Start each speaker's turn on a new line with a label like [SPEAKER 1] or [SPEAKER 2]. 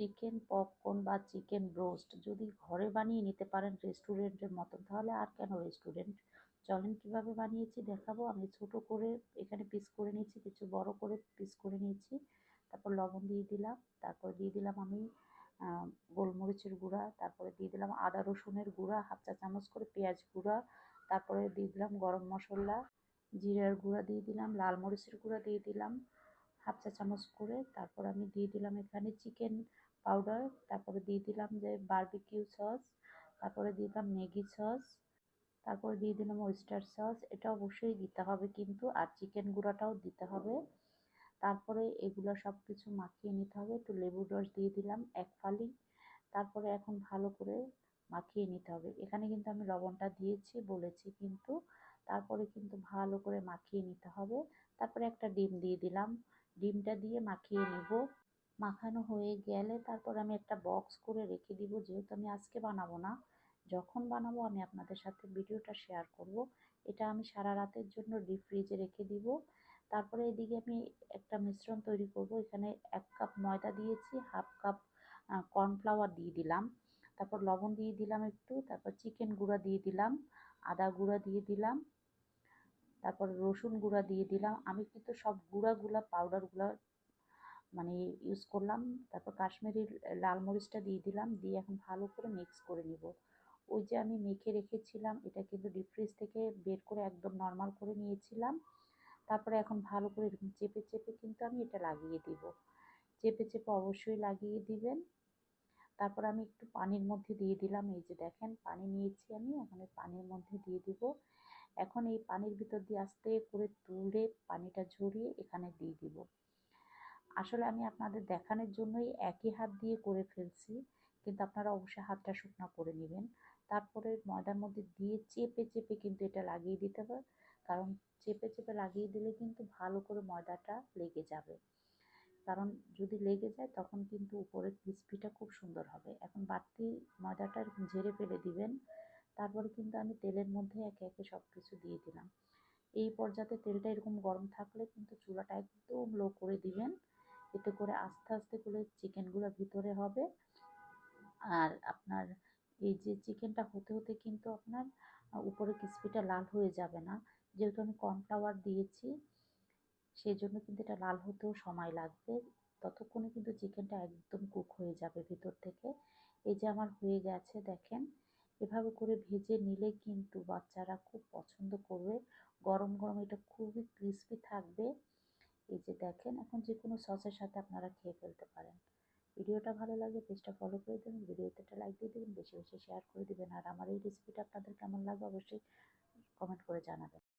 [SPEAKER 1] Chicken popcorn বা chicken roast যদি ঘরে বানিয়ে নিতে পারেন রেস্টুরেন্টের মতন তাহলে আর কেন রেস্টুরেন্ট? চলেন কীভাবে বানিয়েছি দেখাবো। আমি ছোট করে এখানে পিস করে নিয়েছি, কিছু বড় করে পিস করে নিয়েছি। তারপর লবণ দিয়ে দিলাম, তারপর দিয়ে দিলাম আমি গোলমরিচের গুঁড়া, তারপরে দিয়ে দিলাম আদা রসুনের গুঁড়া, হাফ চা চামচ করে পেঁয়াজ গুঁড়া, তারপরে দিয়ে দিলাম গরম মশলা, জিরার গুঁড়া দিয়ে দিলাম, লাল মরিচের গুঁড়া দিয়ে দিলাম হাফ চা চামচ করে তারপর আমি দিয়ে দিলাম এখানে চিকেন পাউডার তারপরে দিয়ে দিলাম যে বারবিকিউ সস তারপরে দিলাম ম্যাগি সস তারপরে দিয়ে দিলাম ওয়েস্টার সস এটা অবশ্যই দিতে হবে কিন্তু, আর চিকেন গুঁড়াটাও দিতে হবে। তারপরে এগুলো সব কিছু মাখিয়ে নিতে হবে। একটু লেবুর রস দিয়ে দিলাম এক ফালি। তারপরে এখন ভালো করে মাখিয়ে নিতে হবে। এখানে কিন্তু আমি লবণটা দিয়েছি, বলেছি কিন্তু, তারপরে কিন্তু ভালো করে মাখিয়ে নিতে হবে। তারপরে একটা ডিম দিয়ে দিলাম। ডিমটা দিয়ে মাখিয়ে নেব। মাখানো হয়ে গেলে তারপর আমি একটা বক্স করে রেখে দিব, যেহেতু আমি আজকে বানাবো না। যখন বানাবো আমি আপনাদের সাথে ভিডিওটা শেয়ার করব। এটা আমি সারা রাতের জন্য ডিপ ফ্রিজে রেখে দিব। তারপরে এদিকে আমি একটা মিশ্রণ তৈরি করব। এখানে এক কাপ ময়দা দিয়েছি হাফ কাপ কর্নফ্লাওয়ার দিয়ে দিলাম। তারপর লবণ দিয়ে দিলাম একটু, তারপর চিকেন গুঁড়া দিয়ে দিলাম, আদা গুঁড়া দিয়ে দিলাম। তারপর রসুন গুঁড়া দিয়ে দিলাম। আমি কিন্তু সব গুঁড়াগুলা পাউডারগুলো মানে ইউজ করলাম। তারপর কাশ্মীরি লাল মরিচটা দিয়ে দিলাম। দিয়ে এখন ভালো করে মিক্স করে নিব। ওই যে আমি মেখে রেখেছিলাম, এটা কিন্তু ডিপ ফ্রিজ থেকে বের করে একদম নর্মাল করে নিয়েছিলাম। তারপরে এখন ভালো করে চেপে চেপে কিন্তু আমি এটা লাগিয়ে দিব। চেপে চেপে অবশ্যই লাগিয়ে দিবেন। তারপর আমি একটু পানির মধ্যে দিয়ে দিলাম। এই যে দেখেন, পানি নিয়েছি আমি। এখন পানির মধ্যে দিয়ে দিব। এখন এই পানির ভিতর দিয়ে আস্তে করে তুলে পানিটা ঝরিয়ে এখানে দিয়ে দিব। আসলে আমি আপনাদের দেখানোর জন্যই একই হাত দিয়ে করে ফেলছি, কিন্তু আপনারা অবশ্যই হাতটা শুকনো করে নেবেন। তারপরে ময়দার মধ্যে দিয়ে চেপে চেপে কিন্তু এটা লাগিয়ে দিতে হবে, কারণ চেপে চেপে লাগিয়ে দিলে কিন্তু ভালো করে ময়দাটা লেগে যাবে। কারণ যদি লেগে যায় তখন কিন্তু উপরের ক্রিসপিটা খুব সুন্দর হবে। এখন বাড়তি ময়দাটা ঝেড়ে ফেলে দিবেন তারপরে কিন্তু আমি তেলের মধ্যে একে একে সব কিছু দিয়ে দিলাম। এই পর্যায়ে তেলটা এরকম গরম থাকলে কিন্তু চুলাটা একদম লো করে দিবেন। এতে করে আস্তে আস্তে করে চিকেনগুলো ভিতরে হবে। আর আপনার এই যে চিকেনটা হতে হতে কিন্তু আপনার উপরে ক্রিসপিটা লাল হয়ে যাবে না। যেহেতু আমি কর্নফ্লাওয়ার দিয়েছি সেই জন্য কিন্তু এটা লাল হতেও সময় লাগবে। ততক্ষণে কিন্তু চিকেনটা একদম কুক হয়ে যাবে ভিতর থেকে। এই যে আমার হয়ে গেছে, দেখেন। এভাবে করে ভেজে নিলে কিন্তু বাচ্চারা খুব পছন্দ করবে। গরম গরম এটা খুবই ক্রিস্পি থাকবে। এই যে দেখেন, এখন যে কোনো সসের সাথে আপনারা খেয়ে ফেলতে পারেন। ভিডিওটা ভালো লাগে পেজটা ফলো করে দেবেন, ভিডিওতে একটা লাইক দিয়ে দেবেন, বেশি বেশি শেয়ার করে দেবেন। আর আমার এই রেসিপিটা আপনাদের কেমন লাগবে অবশ্যই কমেন্ট করে জানাবেন।